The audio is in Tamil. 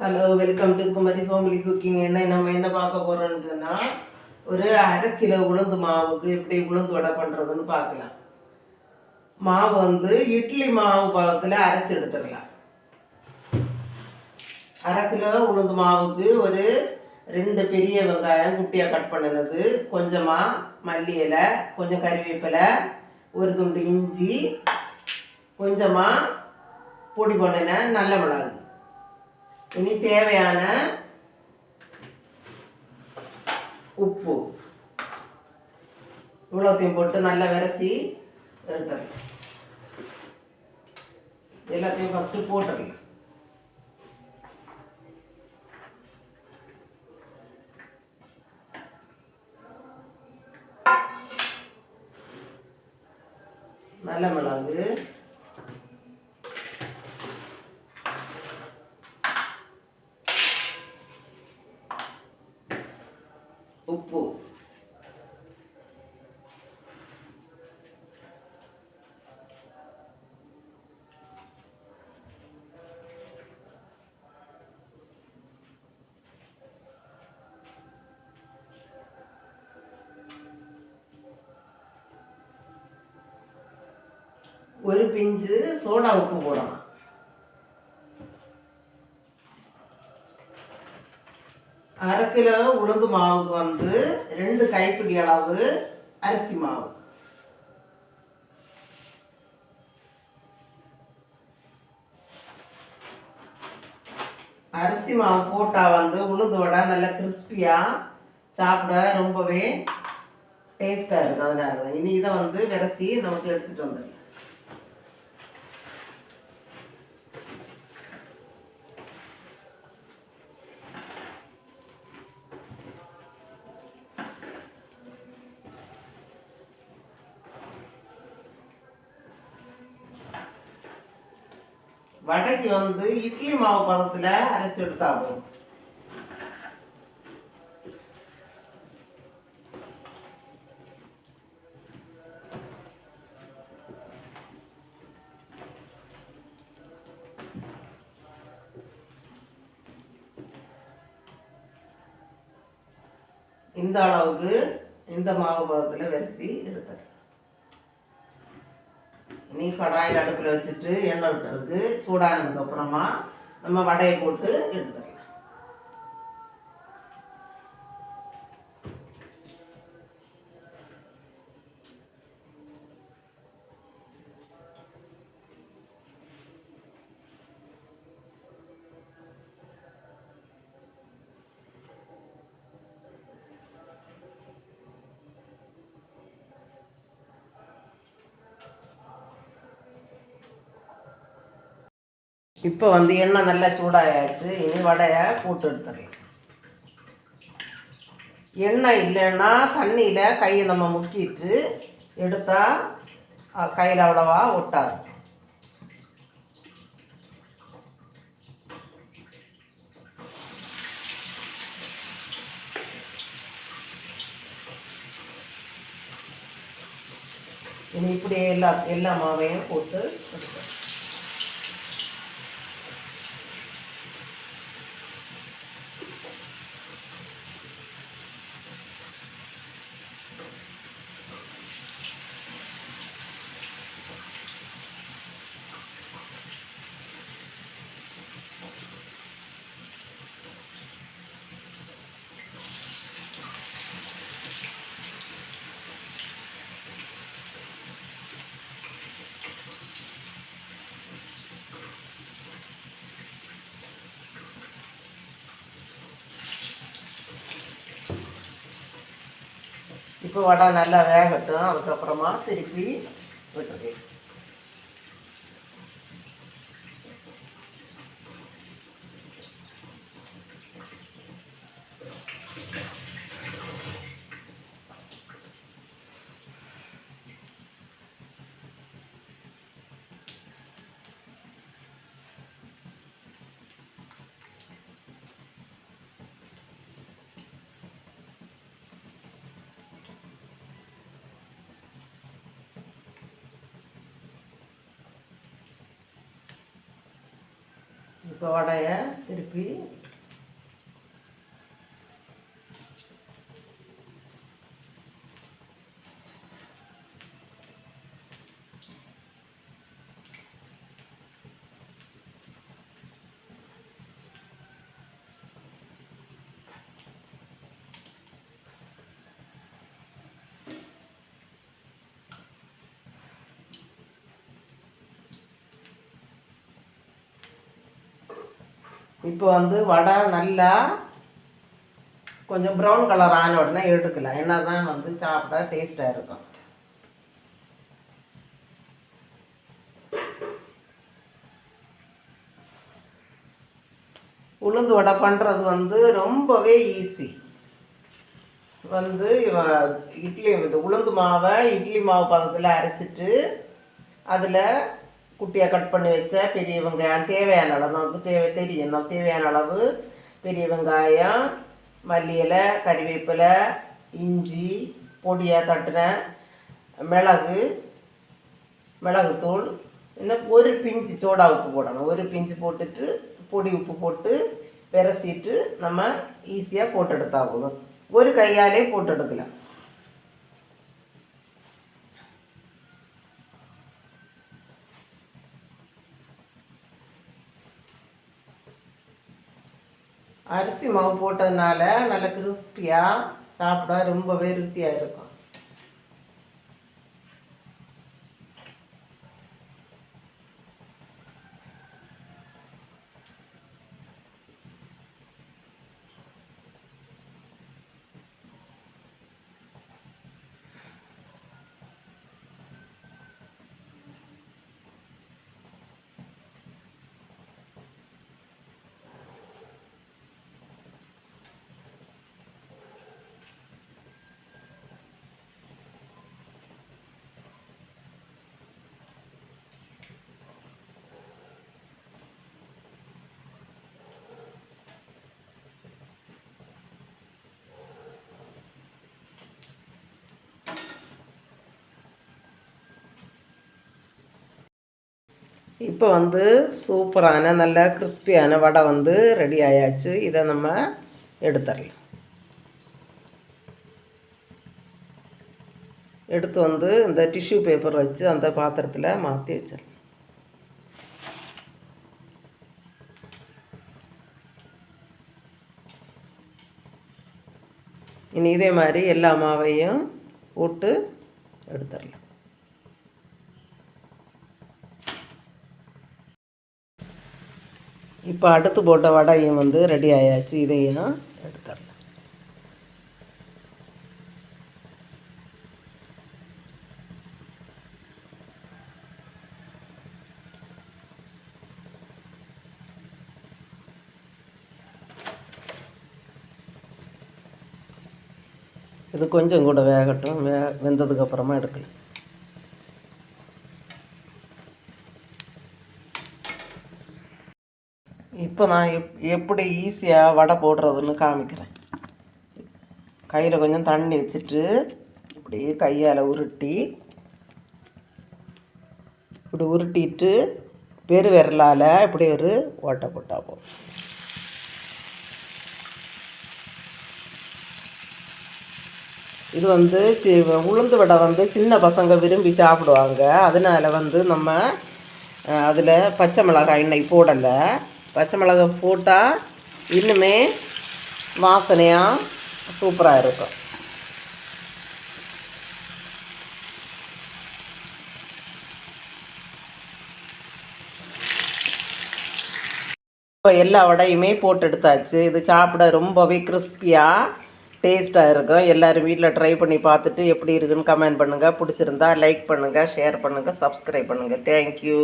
Hello welcome to Kumari Komali cooking என்ன நம்ம என்ன பார்க்க போகிறோம்னு சொன்னால் ஒரு அரை கிலோ உளுந்து மாவுக்கு எப்படி உளுந்து வடை பண்ணுறதுன்னு பார்க்கலாம். மாவு வந்து இட்லி மாவு பதத்தில் அரைச்சி எடுத்துடலாம். அரை கிலோ உளுந்து மாவுக்கு ஒரு ரெண்டு பெரிய வெங்காயம் குட்டியாக கட் பண்ணினது கொஞ்சமாக மல்லி இலை கொஞ்சம் கறிவேப்பிலை ஒரு துண்டு இஞ்சி கொஞ்சமாக பொடி பண்ணின நல்ல மிளகு இனி தேவையான உப்பு. இவ்வளோத்தையும் போட்டு நல்லா விரசி எடுத்துடலாம். எல்லாத்தையும் ஃபஸ்ட்டு போட்டுடலாம். நல்ல மிளகு. ஒரு பிஞ்சு சோடா உப்பு போடணும். அரை கிலோ உளுந்து மாவுக்கு வந்து ரெண்டு கைப்பிடி அளவு அரிசி மாவு. அரிசி மாவு போட்டால் வந்து உளுந்து வடை நல்லா கிறிஸ்பியாக சாப்பிட ரொம்பவே டேஸ்ட்டாக இருக்கும். அதனால தான் இனி இதை வந்து விரசி நமக்கு எடுத்துகிட்டு வந்துடலாம். வடைக்கு வந்து இட்லி மாவு பதத்தில் அரைச்சி எடுத்தா போதும் இந்த அளவுக்கு இந்த மாவு பதத்தில் வரிசி எடுத்துறேன் நீ கடாயில் அடுப்பில் வச்சுட்டு எண்ணெய் விட்டுருக்கு சூடானதுக்கப்புறமா நம்ம வடையை போட்டு எடுத்துக்கலாம். இப்போ வந்து எண்ணெய் நல்லா சூடாகிடுச்சு இனி வடையை போட்டு எடுத்துடலாம். எண்ணெய் இல்லைன்னா தண்ணியில் கையை நம்ம முக்கிட்டு எடுத்தால் கையில் அவ்வளவா ஒட்டாது. இனி இப்படியே எல்லா எல்லா மாவையும் போட்டு எடுத்துடலாம். இப்போ வடை நல்லா வேகட்டும். அதுக்கப்புறமா திருப்பி விட்டுருக்கேன் இப்போ வடையை திருப்பி இப்போ வந்து வடை நல்லா கொஞ்சம் ப்ரௌன் கலர் ஆன உடனே எடுக்கலாம். என்ன தான் வந்து சாப்பிட டேஸ்ட்டாக இருக்கும். உளுந்து வடை பண்ணுறது வந்து ரொம்பவே ஈஸி வந்து இட்லி இது உளுந்து மாவை இட்லி மாவு பதத்தில் அரைச்சிட்டு அதில் குட்டியாக கட் பண்ணி வச்ச பெரிய வெங்காயம் தேவையான அளவு நமக்கு தேவை தெரியும் நம்ம தேவையான அளவு பெரிய வெங்காயம் மல்லி இலை கறிவேப்பிலை இஞ்சி பொடியாக தட்டின மிளகு மிளகுத்தூள் இன்னும் ஒரு பிஞ்சு சோடா உப்பு போடணும் ஒரு பிஞ்சு போட்டுட்டு பொடி உப்பு போட்டு பெரசிட்டு நம்ம ஈஸியாக போட்டு எடுத்தாகணும் ஒரு கையாலே போட்டு எடுக்கலாம் அரிசி மாவு போட்டதுனால நல்லா கிறிஸ்பியாக சாப்பிட ரொம்பவே ருசியாக இருக்கும். இப்போ வந்து சூப்பரான நல்ல கிறிஸ்பியான வடை வந்து ரெடி ஆயாச்சு. இதை நம்ம எடுத்துடலாம். எடுத்து வந்து இந்த டிஷ்யூ பேப்பர் வச்சு அந்த பாத்திரத்தில் மாற்றி வச்சிடலாம். இனி இதே மாதிரி எல்லா மாவையும் போட்டு எடுத்துடலாம். இப்போ அடுத்து போட்ட வடையும் வந்து ரெடி ஆயாச்சு. இதையும் எடுத்துடலாம் இது கொஞ்சம் கூட வேகட்டும். வே வெந்ததுக்கு அப்புறமா எடுக்கலாம். இப்போ நான் எப் எப்படி ஈஸியாக வடை போடுறதுன்னு காமிக்கிறேன். கையில் கொஞ்சம் தண்ணி வச்சுட்டு இப்படியே கையால் உருட்டி இப்படி உருட்டிட்டு பெரு விரலால் இப்படி ஒரு ஓட்டை போட்டால் போகும் இது வந்து சி உளுந்து வடை வந்து சின்ன பசங்க விரும்பி சாப்பிடுவாங்க. அதனால் வந்து நம்ம அதில் பச்சை மிளகாய் இன்னைக்கு போடலை. பச்சை மிளகாய் போட்டால் இன்னுமே வாசனையாக சூப்பராக இருக்கும். இப்போ எல்லா வடையுமே போட்டு எடுத்தாச்சு இது சாப்பிட ரொம்பவே கிறிஸ்பியாக டேஸ்ட்டாக இருக்கும். எல்லோரும் வீட்டில் ட்ரை பண்ணி பார்த்துட்டு எப்படி இருக்குன்னு கமெண்ட் பண்ணுங்கள் பிடிச்சிருந்தா லைக் பண்ணுங்கள் ஷேர் பண்ணுங்கள் சப்ஸ்கிரைப் பண்ணுங்கள் தேங்க்யூ